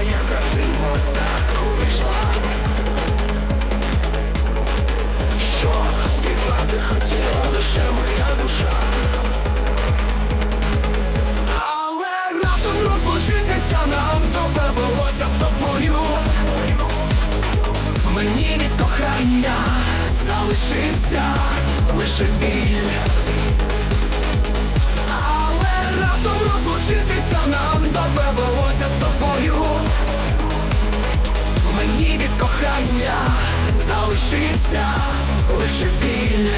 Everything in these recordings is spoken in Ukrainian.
яка фільма так вийшла Що співати хотіла лише моя душа Але раптом розлучитися нам довелося з тобою Мені від кохання залишився лише біль раптом розлучитися нам довелося з тобою залишився лише біль.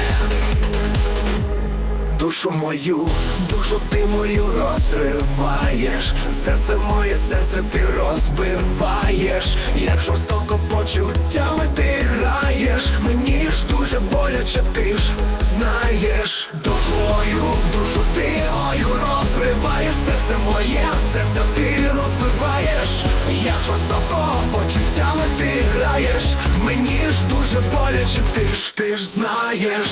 Душу мою, душу ти мою розриваєш, серце моє серце ти розбиваєш, як жорстоко почуттями ти граєш, мені ж дуже боляче, ти ж знаєш, душу мою, душу ти мою розриваєш, серце моє, серце ти розбиваєш, як жорстоко дуже боляче, ти ж ти ж знаєш.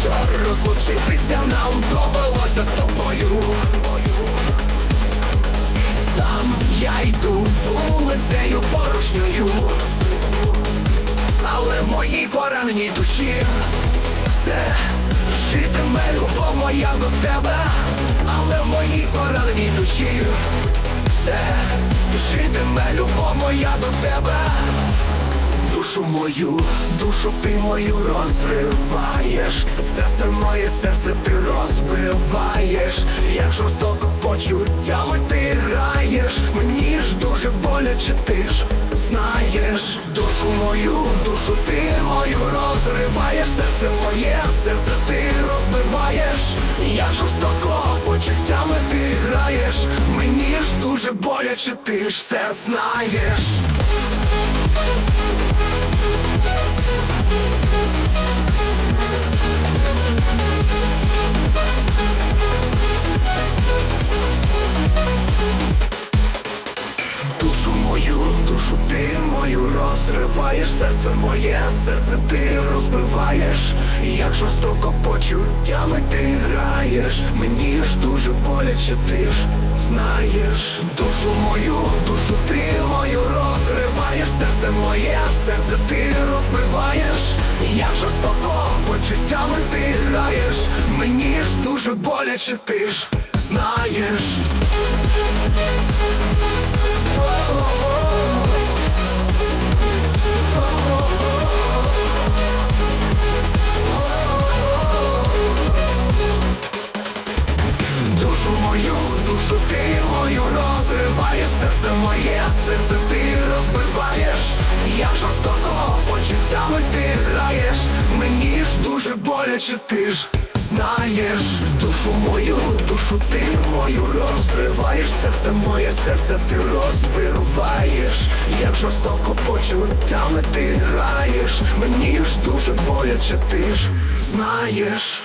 Що розлучитися нам довелося з тобою Сам я йду вулицею житиме любов моя до тебе, але в моїй пораненій душі. Все житиме любов моя до тебе. Душу мою, душу ти мою розриваєш, серце моє серце ти розбиваєш, як жорстоко почуттями ти граєш, мені ж дуже боляче, ти ж знаєш, душу мою, душу ти мою розриваєш, серце моє, серце ти дуже боляче, ти ж все знаєш. Душу ти мою розриваєш, серце моє, серце ти розбиваєш, як жорстоко почуттями ти граєш, мені ж дуже боляче, ти ж знаєш, душу мою, душу ти мою розриваєш, серце моє, серце ти розбиваєш, як жорстоко почуттями ти граєш, мені ж дуже боляче, ти ж знаєш. Моє, серце ти розбиваєш, як жорстоко почуттями ти граєш, мені ж дуже боляче, ти ж знаєш, душу мою, душу ти мою розриваєш, серце моє, серце ти розбиваєш, як жорстоко почуттями ти граєш, мені ж дуже боляче, ти ж знаєш.